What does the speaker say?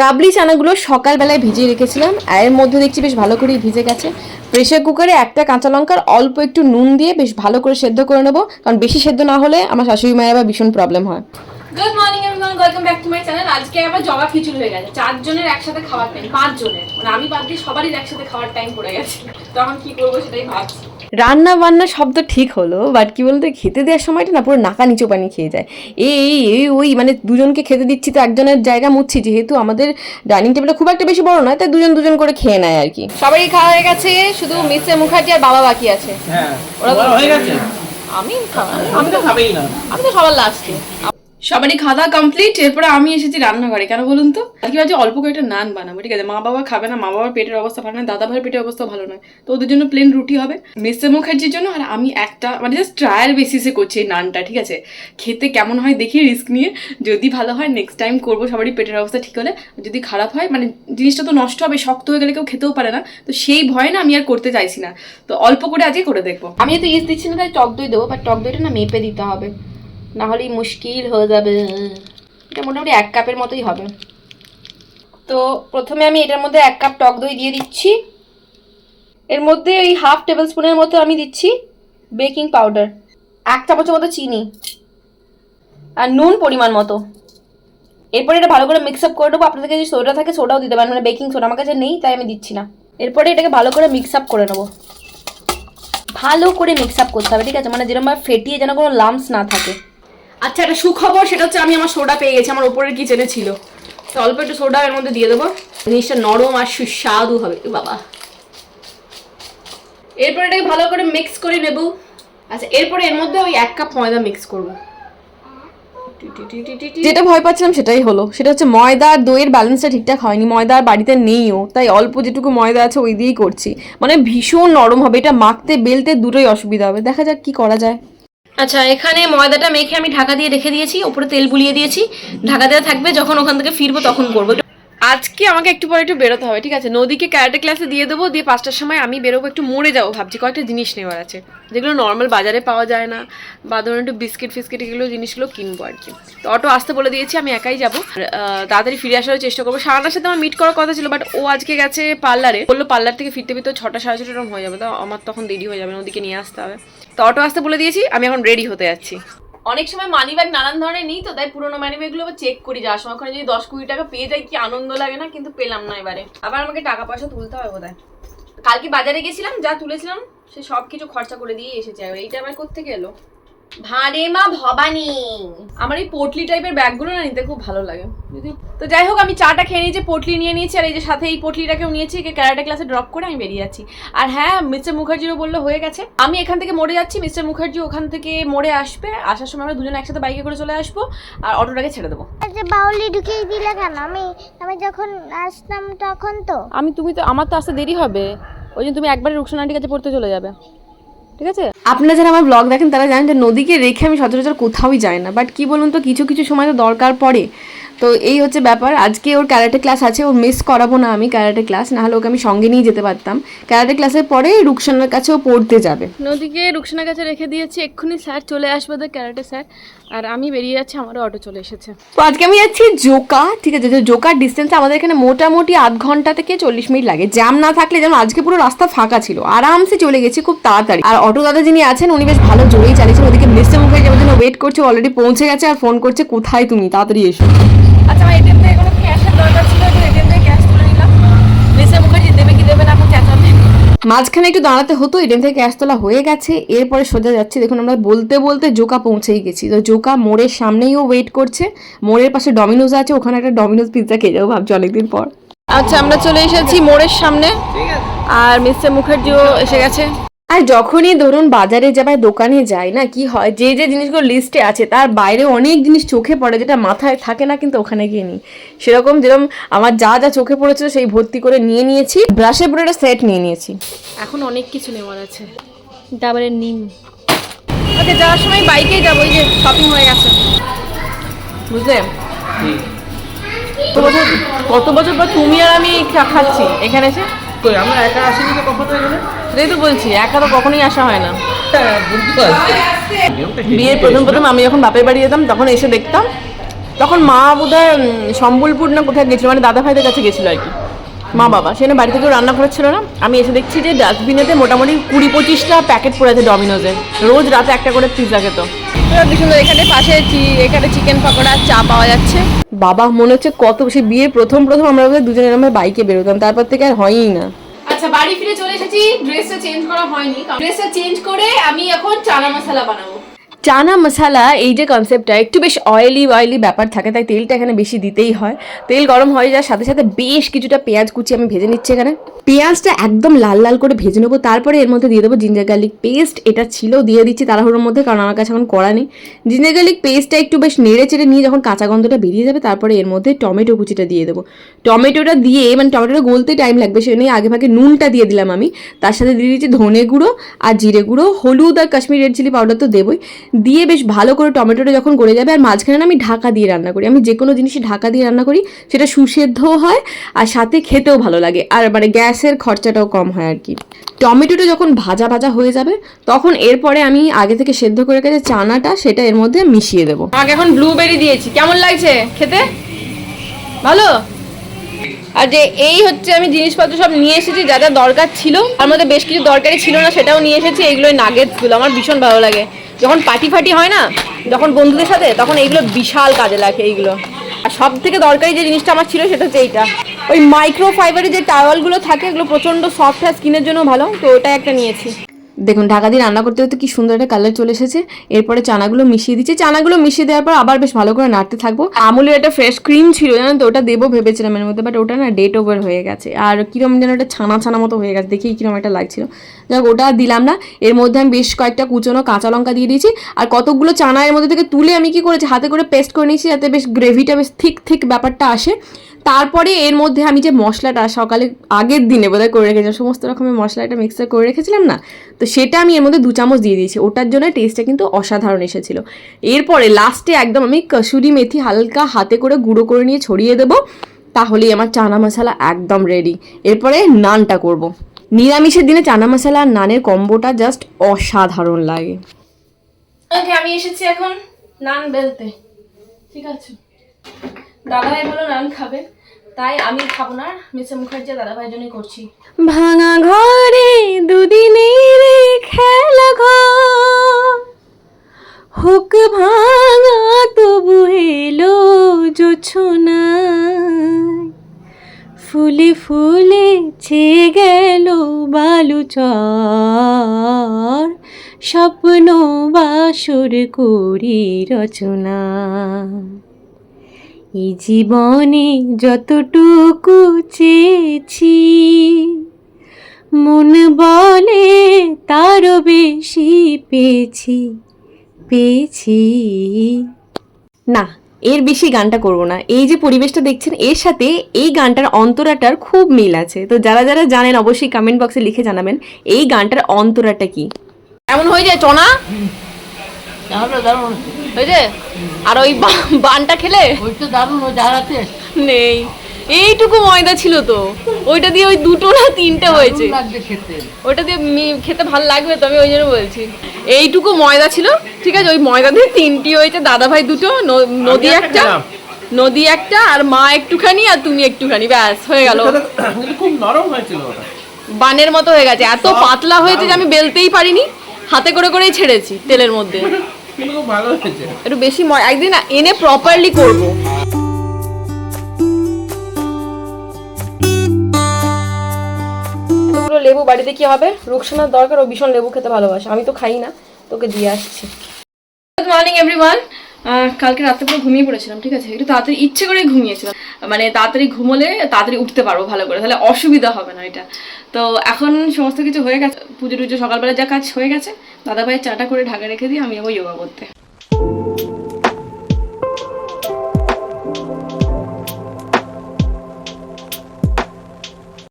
কাবলি চানাগুলো সকালবেলায় ভিজিয়ে রেখেছিলাম এর মধ্যে দেখছি বেশ ভালো করেই ভিজে গেছে। প্রেশার কুকারে একটা কাঁচা লঙ্কার অল্প একটু নুন দিয়ে বেশ ভালো করে সেদ্ধ করে নেব, কারণ বেশি সেদ্ধ না হলে আমার শাশুড়ি মায়ের আবার ভীষণ প্রবলেম হয়। Good morning everyone welcome back to my channel আজকে আবার জবা খিচুড়ি হয়ে গেছে। চারজনের একসাথে খাওয়ার টাইম পাঁচ জনের মানে আমি বাদ দিয়ে সবারই একসাথে খাওয়ার টাইম পড়ে গেছে। তখন কি করব সেটাই ভাবছি। রান্না বান্না শব্দ ঠিক হলো বাট কি বলতো খেতে দেওয়ার সময়টা না পুরো নাকা নিচু পানি খেয়ে যায়। এই এই ওই মানে দুজনকে খেতে দিচ্ছি তো একজনের জায়গা মুচ্ছি যেহেতু আমাদের ডাইনিং টেবিলটা খুব একটা বেশি বড় নয় তাই দুজন দুজন করে খেয়ে নেয় আর কি। সবারই খাওয়া হয়ে গেছে শুধু মিসে মুখার্জি আর বাবা বাকি আছে। হ্যাঁ ওরা হয়ে গেছে? আমি আমি তো খাবেই না। আমি তো সবার লাস্টে সবারই খাওয়া কমপ্লিট এরপরে আমি এসেছি রান্নাঘরে। কেন বলুন তো? আজকে ভাবছি অল্প কয়েকটা নান বানাবো, ঠিক আছে? মা বাবা খাবে না মা বাবার পেটের অবস্থা ভালো নয় দাদা ভাইয়ের পেটের অবস্থা ভালো নয়। তো ওদের জন্য প্লেন রুটি হবে। মিসে মুখার্জির জন্য, আর আমি একটা মানে জাস্ট ট্রায়াল বেসিসে করছি এই নানটা, ঠিক আছে? খেতে কেমন হয় দেখি রিস্ক নিয়ে। যদি ভালো হয় নেক্সট টাইম করব, সবারই পেটের অবস্থা ঠিক হলে। যদি খারাপ হয় মানে জিনিসটা তো নষ্ট হবে, শক্ত হয়ে গেলে কেউ খেতেও পারে না। তো সেই ভয়ে না আমি আর করতে চাইছি না। তো অল্প করে আজকে করে দেখব। আমি তো ইস দিচ্ছি না, তাই টক দই দেবো বাট টক দইটা না মেপে দিতে হবে। না হলেই মুশকিল হয়ে যাবে। এটা মোটামুটি এক কাপের মতোই হবে। তো প্রথমে আমি এটার মধ্যে এক কাপ টক দই দিয়ে দিচ্ছি। এর মধ্যে ওই হাফ টেবিল স্পুনের মতো আমি দিচ্ছি বেকিং পাউডার। এক চামচের মতো চিনি। আর নুন পরিমাণ মতো। এরপরে এটা ভালো করে মিক্স আপ করে দেবো আপনাদের যদি সোডা থাকে সোডাও দিতে পারেন। মানে বেকিং সোডা আমার কাছে নেই, তাই আমি দিচ্ছি না। এরপরে এটাকে ভালো করে মিক্স আপ করে নেব। ভালো করে মিক্স আপ করতে হবে, ঠিক আছে? মানে যেরকম ফেটিয়ে যেন কোনো লামস না থাকে। আচ্ছা একটা সুখবর, সেটা হচ্ছে আমি আমার সোডা পেয়ে গেছি, আমার ওপরের কিচেনে ছিল। তো অল্প একটু সোডা এর মধ্যে দিয়ে দেবো। জিনিসটা নরম আর সুস্বাদু হবে। বাবা। এরপর এটাকে ভালো করে মিক্স করে নেব। আচ্ছা এরপরে এর মধ্যে ওই এক কাপ ময়দা মিক্স করব। যেটা ভয় পাচ্ছিলাম সেটাই হলো। সেটা হচ্ছে ময়দা আর দইয়ের ব্যালেন্সটা ঠিকঠাক হয়নি। ময়দা আর বাড়িতে নেইও, তাই অল্প যেটুকু ময়দা আছে ওই দিয়েই করছি। মানে ভীষণ নরম হবে। এটা মাখতে, বেলতে দুটোই অসুবিধা হবে। দেখা যাক কি করা যায়। আচ্ছা এখানে ময়দাটা মেখে আমি ঢাকা দিয়ে রেখে দিয়েছি, ওপরে তেল বুলিয়ে দিয়েছি। ঢাকা দেওয়া থাকবে, যখন ওখান থেকে ফিরবো তখন করব। আজকে আমাকে একটু পরে একটু বেরোতে হবে, ঠিক আছে? নদীকে ক্যারাটে ক্লাসে দিয়ে দেবো, দিয়ে পাঁচটার সময় আমি বেরোবো, একটু মরে যাব ভাবছি, কয়েকটা জিনিস নেওয়ার আছে। যেগুলো নর্মাল বাজারে পাওয়া যায় না, বা ধরুন একটু বিস্কিট ফিস্কিট এগুলো জিনিসগুলো কিনবো আর কি। তো অটো আসতে বলে দিয়েছি, আমি একাই যাব। তাড়াতাড়ি ফিরে আসার চেষ্টা করব। সারাটার সাথে আমার মিট করার কথা ছিল বাট ও আজকে গেছে পার্লারে। বলল পার্লার থেকে ফিরতে ফিরতে ছটা, সাড়ে ছটা হয়ে যাবে, তো আমার তখন দেরি হয়ে যাবে নদীকে নিয়ে আসতে হবে। তো অটো আসতে বলে দিয়েছি, আমি এখন রেডি হতে যাচ্ছি। অনেক সময় মানি ব্যাগ নানান ধরনের নিই তো, তাই পুরোনো মানি ব্যাগগুলো চেক করি, যাওয়ার সময় ওখানে যদি দশ কুড়ি টাকা পেয়ে যাই, কি আনন্দ লাগে না? কিন্তু পেলাম না এবারে। আবার আমাকে টাকা পয়সা তুলতে হবে বোধ কালকে বাজারে গেছিলাম, যা তুলেছিলাম, সে সব কিছু খরচা করে দিয়ে এসেছে। এইটা আমার কোথেকে এলো? ভারে মা ভবানী। আমার এই পোটলি টাইপের ব্যাগগুলো না নিতে খুব ভালো লাগে। যদি তো যাই হোক আমি চাটা খেয়ে নিয়েছি পোটলি নিয়ে নিয়েছি আর এই যে সাথে এই পোটলিটাকেও নিয়েছি একে ক্যারাটে ক্লাসে ড্রপ করে আমি বেরিয়ে যাচ্ছি। আর হ্যাঁ মিস্টার মুখার্জিরও বলল হয়ে গেছে। আমি এখান থেকে মোড়ে যাচ্ছি মিস্টার মুখার্জি ওখান থেকে মোড়ে আসবে। আসার সময় আমরা দুজন একসাথে বাইকে করে চলে আসব আর অটোটাকে ছেড়ে দেবো। আচ্ছা বাউলি ঢুকিয়ে দিলে কেন? আমি আমি যখন আসতাম তখন তো। আমি তুমি তো আমার তো আসতে দেরি হবে। ওই জন্য তুমি একবারে রুকসান আন্টির কাছে পড়তে চলে যাবে। ঠিক আছে? আপনারা যারা আমার ব্লগ দেখেন, তারা জানেন যে নদীকে রেখে আমি সচরাচর কোথাওই যাই না। বাট কি বলুন তো, কিছু কিছু সময় তো দরকার পড়ে। তো এই হচ্ছে ব্যাপার। আজকে ওর ক্যারাটে ক্লাস আছে, ও মিস করাবো না আমি ক্যারাটে ক্লাস নাহলে ওকে আমি সঙ্গে নিয়ে যেতে পারতাম। ক্যারাটে ক্লাসের পরে রুকসানার কাছে ও পড়তে যাবে। নদীকে রুকসানার কাছে রেখে দিয়েছি, এক্ষুনি স্যার চলে আসবে তো ক্যারাটে স্যার আর আমি বেরিয়ে যাচ্ছি আমারও অটো চলে এসেছে। তো আজকে আমি যাচ্ছি জোকা ঠিক আছে? যে জোকার ডিস্টেন্স আমাদের এখানে মোটামুটি আধ ঘণ্টা থেকে চল্লিশ মিনিট লাগে। জ্যাম না থাকলে যেমন আজকে পুরো রাস্তা ফাঁকা ছিল। আরামসে চলে গেছি খুব তাড়াতাড়ি। আর অটো দাদা যিনি আছেন উনি বেশ ভালো জোরেই চালিয়েছেন। ওদিকে মিস্টার মুখে যাওয়ার জন্য ওয়েট করছে অলরেডি পৌঁছে গেছে আর ফোন করছে কোথায় তুমি? তাড়াতাড়ি এসো। আচ্ছা আমার এটিএম থেকে কোনো ক্যাশের দরকার ছিল? এটিএম থেকে ক্যাশ তুলে নিলাম। মিস্টার মুখার্জি দেবে কি দেবে না মাঝখানে একটু দাঁড়াতে হতো এডেন থেকে ক্যাশ তোলা হয়ে গেছে এরপরে সোজা যাচ্ছি। দেখুন আমরা বলতে বলতে জোকা পৌঁছেই গেছি। তো জোকা মোড়ের সামনেই ও ওয়েট করছে মোড়ের পাশে ডমিনোজ আছে ওখানে একটা ডমিনোজ পিৎজা খেয়ে যাব ভাবছি অনেকদিন পর। আচ্ছা আমরা চলে এসেছি মোড়ের সামনে আর মিস্টার মুখার্জিও এসে গেছে। আর যখনই ধরুন বাজারে যাবার দোকানে যাই না কি হয়? যে যে জিনিসগুলো লিস্টে আছে তার বাইরে অনেক জিনিস চোখে পড়ে যেটা মাথায় থাকে না কিন্তু ওখানে গিয়ে নিই। সেরকম যেরকম আমার যা যা চোখে পড়েছিল সেই ভর্তি করে নিয়ে নিয়েছি। ব্রাশের পরে একটা সেট নিয়ে নিয়েছি। এখন অনেক কিছু নেওয়ার আছে। তারপরে নিম। ওকে যাওয়ার সময় বাইকেই যাব ওই যে শপিং হয়ে গেছে। বুঝলে? কত বছর কত বছর পর তুমি আর আমি খাচ্ছি? এখানে এসে কই আমরা একা আসিনি তো কখনো এখানে সেটাই তো বলছি একা তো কখনোই আসা হয় না। হ্যাঁ। বিয়ের প্রথম প্রথম আমি যখন বাপের বাড়ি যেতাম তখন এসে দেখতাম তখন মা বোধহয় হয় সম্বলপুর না কোথায় গেছিল মানে দাদা ভাইদের কাছে গেছিল আর কি। মা বাবা সেখানে বাড়ি থেকে রান্না করেছিল না। আমি এসে দেখছি যে ডাস্টবিনেতে মোটামুটি কুড়ি পঁচিশটা প্যাকেট পড়ে আছে ডমিনোজের। রোজ রাতে একটা করে পিৎজা খেত। সুন্দর এখানে পাশে চি- এখানে চিকেন পকোড়া চা পাওয়া যাচ্ছে। বাবা মনে হচ্ছে কত সে বিয়ের প্রথম প্রথম আমরা দুজনের আমরা বাইকে বেরোতাম তারপর থেকে আর হয়ই না। আচ্ছা বাড়ি ফিরে চলে এসেছি ড্রেসটা চেঞ্জ করা হয়নি। ড্রেসটা চেঞ্জ করে আমি এখন চানা মশলা বানাবো। চানা মশালা, এই যে কনসেপ্টটা একটু বেশ অয়েলি অয়েলি ব্যাপার থাকে, তাই তেলটা এখানে বেশি দিতেই হয়। তেল গরম হয়ে যাওয়ার সাথে সাথে বেশ কিছুটা পেঁয়াজ কুচি আমি ভেজে নিচ্ছি এখানে। পেঁয়াজটা একদম লাল লাল করে ভেজে নেব, তারপরে এর মধ্যে দিয়ে দেবো জিঞ্জার গার্লিক পেস্ট এটা ছিল দিয়ে দিচ্ছি তাড়াহুড়োর মধ্যে, কারণ আমার কাছে এখন করা নেই। জিঞ্জার গার্লিক পেস্টটা একটু বেশ নেড়ে চেড়ে নিয়ে যখন কাঁচা গন্ধটা বেরিয়ে যাবে, তারপরে এর মধ্যে টমেটো কুচিটা দিয়ে দেবো। টমেটোটা দিয়ে মানে টমেটোটা গলতে টাইম লাগবে সেই জন্যই আগে ভাগে নুনটা দিয়ে দিলাম আমি। তার সাথে দিয়ে দিচ্ছি ধনে গুঁড়ো আর জিরে গুঁড়ো। হলুদ আর কাশ্মীর রেড চিলি পাউডার তো দেবই। দিয়ে বেশ ভালো করে টমেটোটা যখন গলে যাবে, আর মাঝখানে আমি ঢাকা দিয়ে রান্না করি। আমি যে কোনো জিনিসই ঢাকা দিয়ে রান্না করি, সেটা সুসেদ্ধও হয় আর সাথে খেতেও ভালো লাগে। আর মানে গ্যাসের খরচাটাও কম হয় আর কি। টমেটোটা যখন ভাজা ভাজা হয়ে যাবে, তখন এরপরে আমি আগে থেকে সেদ্ধ করে রেখেছে চানাটা, সেটা এর মধ্যে মিশিয়ে দেবো। আমাকে এখন ব্লুবেরি দিয়েছি। কেমন লাগছে খেতে? ভালো? আর যে এই হচ্ছে আমি জিনিসপত্র সব নিয়ে এসেছি, যা যা দরকার ছিল। তার মধ্যে বেশ কিছু দরকারি ছিল না, সেটাও নিয়ে এসেছি। এইগুলো নাগেটসগুলো আমার ভীষণ ভালো লাগে। যখন পার্টি ফাটি হয় না, যখন বন্ধুদের সাথে, তখন এইগুলো বিশাল কাজে লাগে এইগুলো। আর সব থেকে দরকারি যে জিনিসটা আমার ছিল সেটা হচ্ছে এইটা। ওই মাইক্রো ফাইবারের যে টাওয়ালগুলো থাকে, এগুলো প্রচণ্ড সফট হ্যাঁ স্কিনের জন্য ভালো, তো ওটা একটা নিয়েছি। দেখুন, ঢাকা দিয়ে রান্না করতে করতে কি সুন্দর একটা কালার চলে এসেছে। এরপরে চানাগুলো মিশিয়ে দিচ্ছি। চানাগুলো মিশিয়ে দেওয়ার পর আবার বেশ ভালো করে নাড়তে থাকব। আমুলের একটা ফ্রেশ ক্রিম ছিল, জানেন তো? ওটা দেবো ভেবেছিলাম এর মধ্যে বাট ওটা না ডেট ওভার হয়ে গেছে। আর কিরম যেন একটা ছানা ছানা মতো হয়ে গেছে, দেখেই কিরম একটা লাগছিল। যাক, ওটা দিলাম না। এর মধ্যে আমি বেশ কয়েকটা কুচনো কাঁচা লঙ্কা দিয়ে দিয়েছি। আর কতগুলো চানা এর মধ্যে থেকে তুলে আমি কি করেছি, হাতে করে পেস্ট করে নিয়েছি, যাতে বেশ গ্রেভিটা বেশ থিক থিক ব্যাপারটা আসে। তারপরে এর মধ্যে আমি যে মশলাটা সকালে আগের দিনে বোধহয় করে রেখেছিলাম, সমস্ত রকমের মশলাটা মিক্সার করে রেখেছিলাম না, তো সেটা আমি এর মধ্যে দু চামচ দিয়ে দিয়েছি। ওটার জন্য টেস্টটা কিন্তু অসাধারণ এসেছিল। এরপরে লাস্টে একদম আমি কসুরি মেথি হালকা হাতে করে গুঁড়ো করে নিয়ে ছড়িয়ে দেবো, তাহলেই আমার চানা মশলা একদম রেডি এরপরে নানটা করব। নিরামিষের দিনে চানা মশলা আর নানের কম্বোটা জাস্ট অসাধারণ লাগে। আমি এসেছি এখন নান বেলতে। ঠিক আছে। দাদাভাই বলো নান খাবে। তাই আমি খাব না মিসে মুখার্জি দাদাভাইয়ের জন্যই করছি। ভাঙা ঘরে দুদিনের খেলা ঘর। হুক ভাঙা, তবু এলো জোছনায়। ফুলে ফুলে ছে গেল বালু চর। স্বপ্ন বাসর করি রচনা। এই জীবনে যতটুকু চেয়েছি মন বলে তারও বেশি পেয়েছি পেয়েছি। না এর বেশি গানটা করব না। এই যে পরিবেশটা দেখছেন এর সাথে এই গানটার অন্তরাটার খুব মিল আছে। তো যারা যারা জানেন অবশ্যই কমেন্ট বক্সে লিখে জানাবেন এই গানটার অন্তরাটা কি? এমন হয়ে যায় চনা আর ওই বানটা খেলে? ওই তো দারুণ ও জারাতে নেই। এইটুকু ময়দা ছিল তো। ওইটা দিয়ে ওই দুটো না তিনটে হয়েছে। ওটা দিয়ে মি- খেতে ভালো লাগবে তো আমি ওই জন্য বলছি। এইটুকু ময়দা ছিল ঠিক আছে? ওই ময়দা দিয়ে তিনটি হয়েছে দাদা ভাই দুটো নদী একটা একটা নদী একটা আর মা একটুখানি আর তুমি একটুখানি ব্যাস হয়ে গেল। খুব নরম হয়েছিল বানের মতো হয়ে গেছে। এত পাতলা হয়েছে যে আমি বেলতেই পারিনি। হাতে করে করেই ছেড়েছি তেলের মধ্যে। কিন্তু ভালো হয়েছে। একটু বেশি একদিন এনে প্রপারলি করব। লেবু বাড়িতে কি হবে? রুকসানার দরকার, ও ভীষণ লেবু খেতে ভালোবাসে। আমি তো খাই না, তোকে দিয়ে আসছি। গুড মর্নিং এভরিওয়ান কালকে রাত্রে পুরো ঘুমিয়ে পড়েছিলাম, ঠিক আছে? একটু তাড়াতাড়ি, ইচ্ছে করে ঘুমিয়েছিলাম। মানে তাড়াতাড়ি ঘুমোলে তাড়াতাড়ি উঠতে পারব ভালো করে, তাহলে অসুবিধা হবে না এটা। তো এখন সমস্ত কিছু হয়ে গেছে, পুজো টুজো সকালবেলা যা কাজ হয়ে গেছে দাদা ভাইয়ের চাটা করে ঢাকা রেখে দিয়ে আমি যাব যোগা করতে।